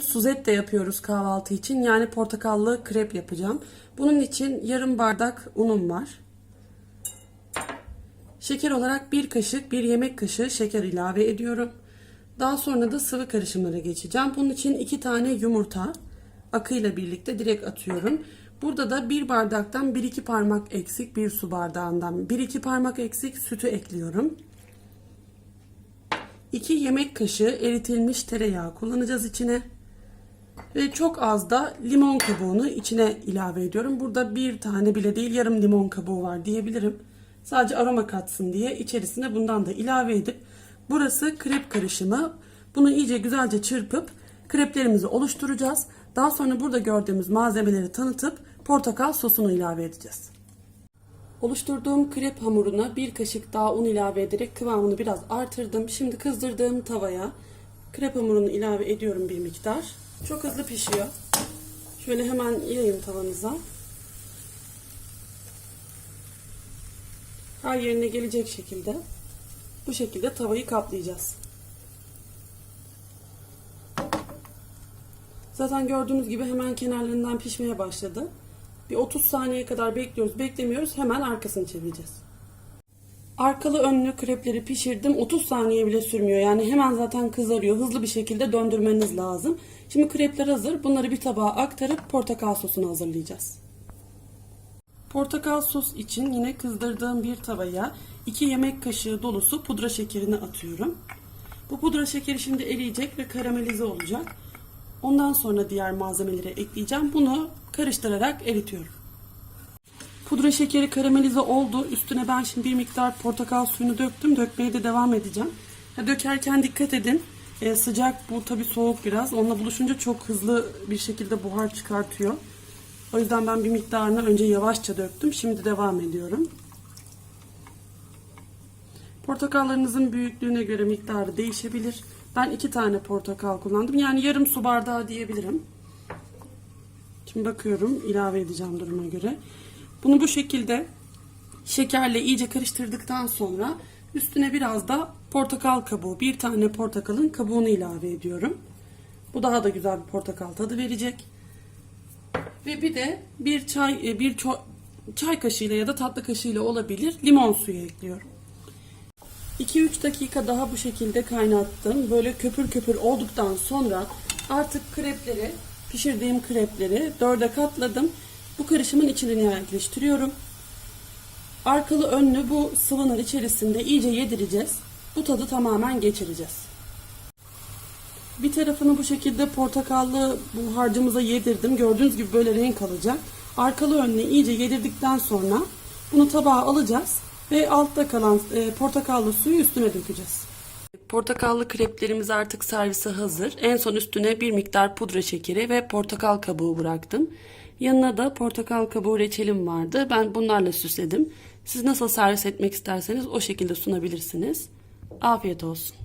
Suzette yapıyoruz kahvaltı için. Yani portakallı krep yapacağım. Bunun için yarım bardak unum var. Şeker olarak bir kaşık, bir yemek kaşığı şeker ilave ediyorum. Daha sonra da sıvı karışımlara geçeceğim. Bunun için iki tane yumurta akıyla birlikte direkt atıyorum. Burada da bir bardaktan bir iki parmak eksik, bir su bardağından bir iki parmak eksik sütü ekliyorum. 2 yemek kaşığı eritilmiş tereyağı kullanacağız içine. Ve çok az da limon kabuğunu içine ilave ediyorum. Burada bir tane bile değil yarım limon kabuğu var diyebilirim. Sadece aroma katsın diye içerisine bundan da ilave edip burası krep karışımı. Bunu iyice güzelce çırpıp kreplerimizi oluşturacağız. Daha sonra burada gördüğümüz malzemeleri tanıtıp portakal sosunu ilave edeceğiz. Oluşturduğum krep hamuruna bir kaşık daha un ilave ederek kıvamını biraz artırdım. Şimdi kızdırdığım tavaya krep hamurunu ilave ediyorum bir miktar. Çok hızlı pişiyor. Şöyle hemen yayın tavanıza. Her yerine gelecek şekilde bu şekilde tavayı kaplayacağız. Zaten gördüğünüz gibi hemen kenarlarından pişmeye başladı. Bir 30 saniye kadar bekliyoruz. Beklemiyoruz. Hemen arkasını çevireceğiz. Arkalı önlü krepleri pişirdim. 30 saniye bile sürmüyor. Yani hemen zaten kızarıyor. Hızlı bir şekilde döndürmeniz lazım. Şimdi krepler hazır. Bunları bir tabağa aktarıp portakal sosunu hazırlayacağız. Portakal sos için yine kızdırdığım bir tavaya 2 yemek kaşığı dolusu pudra şekerini atıyorum. Bu pudra şekeri şimdi eriyecek ve karamelize olacak. Ondan sonra diğer malzemeleri ekleyeceğim. Bunu karıştırarak eritiyorum. Pudra şekeri karamelize oldu. Üstüne ben şimdi bir miktar portakal suyunu döktüm. Dökmeye de devam edeceğim. Ha, dökerken dikkat edin. Ee, sıcak bu tabi soğuk biraz. Onunla buluşunca çok hızlı bir şekilde buhar çıkartıyor. O yüzden ben bir miktarını önce yavaşça döktüm. Şimdi devam ediyorum. Portakallarınızın büyüklüğüne göre miktarı değişebilir. Ben iki tane portakal kullandım. Yani yarım su bardağı diyebilirim. Şimdi bakıyorum ilave edeceğim duruma göre. Bunu bu şekilde şekerle iyice karıştırdıktan sonra üstüne biraz da portakal kabuğu, bir tane portakalın kabuğunu ilave ediyorum. Bu daha da güzel bir portakal tadı verecek. Ve bir de bir çay bir ço- çay kaşığıyla ya da tatlı kaşığıyla olabilir limon suyu ekliyorum. 2-3 dakika daha bu şekilde kaynattım. Böyle köpür köpür olduktan sonra artık krepleri, pişirdiğim krepleri dörde katladım. Bu karışımın içine yerleştiriyorum. Arkalı önlü bu sıvının içerisinde iyice yedireceğiz. Bu tadı tamamen geçireceğiz. Bir tarafını bu şekilde portakallı bu harcımıza yedirdim. Gördüğünüz gibi böyle renk alacak. Arkalı önlü iyice yedirdikten sonra bunu tabağa alacağız ve altta kalan e, portakallı suyu üstüne dökeceğiz. Portakallı kreplerimiz artık servise hazır. En son üstüne bir miktar pudra şekeri ve portakal kabuğu bıraktım. Yanına da portakal kabuğu reçelim vardı. Ben bunlarla süsledim. Siz nasıl servis etmek isterseniz o şekilde sunabilirsiniz. Afiyet olsun.